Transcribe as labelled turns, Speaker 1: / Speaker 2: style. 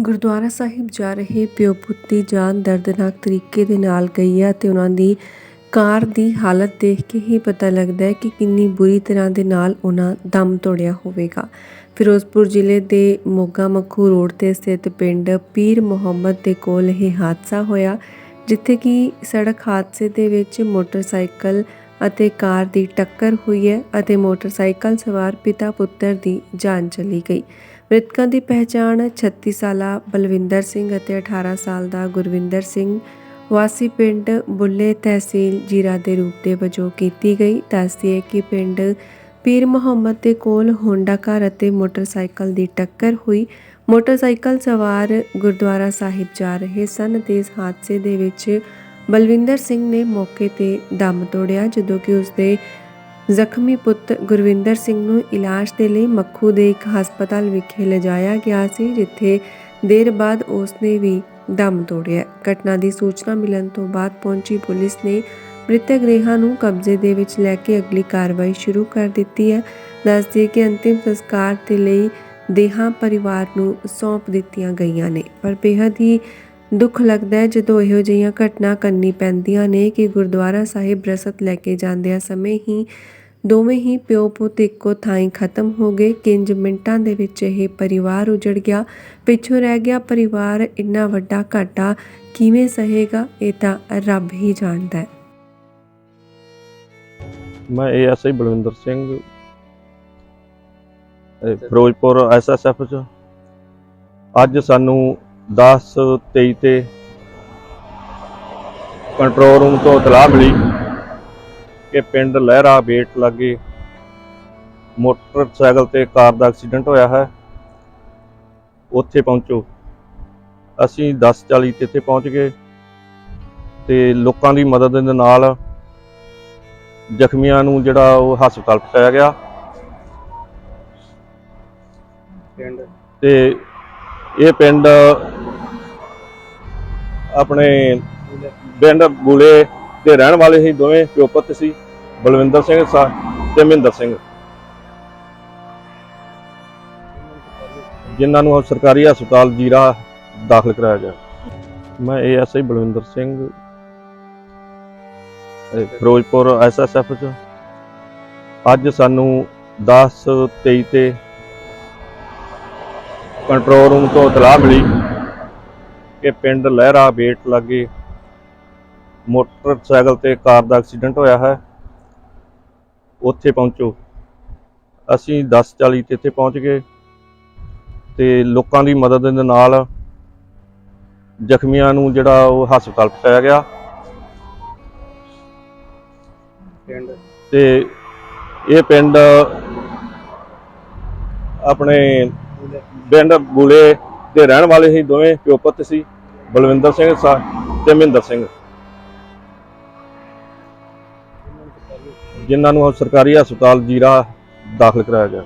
Speaker 1: ਗੁਰਦੁਆਰਾ ਸਾਹਿਬ ਜਾ ਰਹੇ ਪਿਓ ਪੁੱਤ ਦੀ ਜਾਨ ਦਰਦਨਾਕ ਤਰੀਕੇ ਦੇ ਨਾਲ ਗਈ ਹੈ ਤੇ ਉਹਨਾਂ ਦੀ ਕਾਰ ਦੀ ਹਾਲਤ ਦੇਖ ਕੇ ਹੀ ਪਤਾ ਲੱਗਦਾ ਹੈ ਕਿ ਕਿੰਨੀ ਬੁਰੀ ਤਰ੍ਹਾਂ ਦੇ ਨਾਲ ਉਹਨਾਂ ਦਮ ਤੋੜਿਆ ਹੋਵੇਗਾ। ਫਿਰੋਜ਼ਪੁਰ ਜ਼ਿਲ੍ਹੇ ਦੇ ਮੋਗਾ ਮੱਖੂ ਰੋਡ ਤੇ ਸਥਿਤ ਪਿੰਡ ਪੀਰ ਮੁਹੰਮਦ ਦੇ ਕੋਲ ਇਹ ਹਾਦਸਾ ਹੋਇਆ, ਜਿੱਥੇ ਕਿ ਸੜਕ ਹਾਦਸੇ ਦੇ ਵਿੱਚ ਮੋਟਰਸਾਈਕਲ ਅਤੇ ਕਾਰ ਦੀ ਟੱਕਰ ਹੋਈ ਹੈ ਅਤੇ ਮੋਟਰਸਾਈਕਲ ਸਵਾਰ ਪਿਤਾ ਪੁੱਤਰ ਦੀ ਜਾਨ ਚਲੀ ਗਈ। ਮ੍ਰਿਤਕਾਂ ਦੀ ਪਹਿਚਾਣ 36 ਸਾਲਾ ਬਲਵਿੰਦਰ ਸਿੰਘ ਅਤੇ 18 ਸਾਲ ਦਾ ਗੁਰਵਿੰਦਰ ਸਿੰਘ ਵਾਸੀ ਪਿੰਡ ਬੁੱਲੇ ਤਹਿਸੀਲ ਜੀਰਾ ਦੇ ਰੂਪ ਦੇ ਵਜੋਂ ਕੀਤੀ ਗਈ। ਦੱਸਦੀ ਹੈ ਕਿ ਪਿੰਡ ਪੀਰ ਮੁਹੰਮਦ ਦੇ ਕੋਲ ਹੋਂਡਾ ਕਾਰ ਅਤੇ ਮੋਟਰਸਾਈਕਲ ਦੀ ਟੱਕਰ ਹੋਈ। ਮੋਟਰਸਾਈਕਲ ਸਵਾਰ ਗੁਰਦੁਆਰਾ ਸਾਹਿਬ ਜਾ ਰਹੇ ਸਨ ਤੇ ਇਸ ਹਾਦਸੇ ਦੇ ਵਿੱਚ ਬਲਵਿੰਦਰ ਸਿੰਘ ਨੇ ਮੌਕੇ ਤੇ ਦਮ ਤੋੜਿਆ ਜਦੋਂ ਕਿ ਉਸਦੇ ਜ਼ਖਮੀ ਪੁੱਤ ਗੁਰਵਿੰਦਰ ਸਿੰਘ ਨੂੰ ਇਲਾਜ ਦੇ ਲਈ ਮੱਖੂ ਦੇ ਇੱਕ ਹਸਪਤਾਲ ਵਿਖੇ ਲਿਜਾਇਆ ਗਿਆ ਸੀ, ਜਿੱਥੇ ਦੇਰ ਬਾਅਦ ਉਸਨੇ ਵੀ ਦਮ ਤੋੜਿਆ। ਘਟਨਾ ਦੀ ਸੂਚਨਾ ਮਿਲਣ ਤੋਂ ਬਾਅਦ ਪਹੁੰਚੀ ਪੁਲਿਸ ਨੇ ਮ੍ਰਿਤਕ ਰੇਹਾ ਨੂੰ ਕਬਜ਼ੇ ਦੇ ਵਿੱਚ ਲੈ ਕੇ ਅਗਲੀ ਕਾਰਵਾਈ ਸ਼ੁਰੂ ਕਰ ਦਿੱਤੀ ਹੈ। ਦੱਸਦੀ ਕਿ ਅੰਤਿਮ ਸੰਸਕਾਰ ਦੇ ਲਈ ਦੇਹਾਂ ਪਰਿਵਾਰ ਨੂੰ ਸੌਂਪ ਦਿੱਤੀਆਂ ਗਈਆਂ ਨੇ, ਪਰ ਬੇਹੱਦ ਹੀ ਦੁੱਖ ਲੱਗਦਾ ਹੈ ਜਦੋਂ ਇਹੋ ਜਿਹੀਆਂ ਘਟਨਾ ਕਰਨੀ ਪੈਂਦੀਆਂ ਨੇ ਕਿ ਗੁਰਦੁਆਰਾ ਸਾਹਿਬ ਰਸਤ ਲੈ ਕੇ ਜਾਂਦਿਆਂ ਸਮੇਂ ਹੀ ਦੋਵੇਂ ਹੀ ਪਿਓ ਪੁੱਤ ਇੱਕੋ ਥਾਂ ਖਤਮ ਹੋ ਗਏ। ਕਿੰਜ ਮਿੰਟਾਂ ਦੇ ਵਿੱਚ ਇਹ ਪਰਿਵਾਰ ਉਜੜ ਗਿਆ। ਪਿੱਛੋਂ ਰਹਿ ਗਿਆ ਪਰਿਵਾਰ ਇੰਨਾ ਵੱਡਾ ਘਾਟਾ ਕਿਵੇਂ ਸਹੇਗਾ? ਇਹ ਤਾਂ ਰੱਬ ਹੀ ਜਾਣਦਾ ਹੈ।
Speaker 2: ਮੈਂ ਏਐਸਆਈ ਬਲਵਿੰਦਰ ਸਿੰਘ, ਇਹ ਫਿਰੋਜ਼ਪੁਰ ਐਸਐਸਐਫ ਚ। ਅੱਜ ਸਾਨੂੰ 10 23 ਤੇ ਕੰਟਰੋਲ ਰੂਮ ਤੋਂ ਇਤਲਾਹ ਮਿਲੀ ਕਿ ਪਿੰਡ ਲਹਿਰਾ ਬੇਟ ਲਾਗੇ ਮੋਟਰਸਾਈਕਲ ਤੇ ਕਾਰ ਦਾ ਐਕਸੀਡੈਂਟ ਹੋਇਆ ਹੈ। ਉੱਥੇ ਪਹੁੰਚੋ। ਅਸੀਂ 10:40 ਤੇ ਇੱਥੇ ਪਹੁੰਚ ਗਏ ਤੇ ਲੋਕਾਂ ਦੀ ਮਦਦ ਦੇ ਨਾਲ ਜ਼ਖਮੀਆਂ ਨੂੰ ਜਿਹੜਾ ਉਹ ਹਸਪਤਾਲ ਪਹੁੰਚਾਇਆ ਗਿਆ। ਤੇ ਇਹ ਪਿੰਡ ਆਪਣੇ ਪਿੰਡ ਬੁਲੇ ਦੇ ਰਹਿਣ ਵਾਲੇ ਸੀ, ਦੋਵੇਂ ਪਿਓ ਸੀ, ਬਲਵਿੰਦਰ ਸਿੰਘ ਸਾ ਤੇ ਮਹਿੰਦਰ ਸਿੰਘ। ਜਿਨ੍ਹਾਂ ਨੂੰ ਸਰਕਾਰੀ ਹਸਪਤਾਲ ਜੀਰਾ ਦਾਖਲ ਕਰਾਇਆ ਗਿਆ। ਮੈਂ ਏਐਸਆਈ ਬਲਵਿੰਦਰ ਸਿੰਘ, ਇਹ ਫਿਰੋਜ਼ਪੁਰ ਐਸਐਸਐਫ ਚ। ਅੱਜ ਸਾਨੂੰ 10 23 ਤੇ ਕੰਟਰੋਲ ਰੂਮ ਤੋਂ ਇਤਲਾਹ ਮਿਲੀ। ਕਿ ਪਿੰਡ ਲਹਿਰਾ ਬੇਟ ਲਾਗੇ ਮੋਟਰਸਾਈਕਲ ਤੇ ਕਾਰ ਦਾ ਐਕਸੀਡੈਂਟ ਹੋਇਆ ਹੈ। ਉੱਥੇ ਪਹੁੰਚੋ। ਅਸੀਂ 10:40 ਤੇ ਇੱਥੇ ਪਹੁੰਚ ਗਏ ਤੇ ਲੋਕਾਂ ਦੀ ਮਦਦ ਦੇ ਨਾਲ ਜ਼ਖਮੀਆਂ ਨੂੰ ਜਿਹੜਾ ਉਹ ਹਸਪਤਾਲ ਪਹੁੰਚਾਇਆ ਗਿਆ। ਤੇ ਇਹ ਪਿੰਡ ਆਪਣੇ ਪਿੰਡ ਬੁਲੇ ਦੇ ਰਹਿਣ ਵਾਲੇ ਸੀ ਦੋਵੇਂ ਪਿਓ ਪੁੱਤ ਸੀ, ਬਲਵਿੰਦਰ ਸਿੰਘ ਸਾ ਤੇ ਮਹਿੰਦਰ ਸਿੰਘ। ਜਿਨ੍ਹਾਂ ਨੂੰ ਸਰਕਾਰੀ ਹਸਪਤਾਲ ਜੀਰਾ ਦਾਖਲ ਕਰਾਇਆ ਗਿਆ।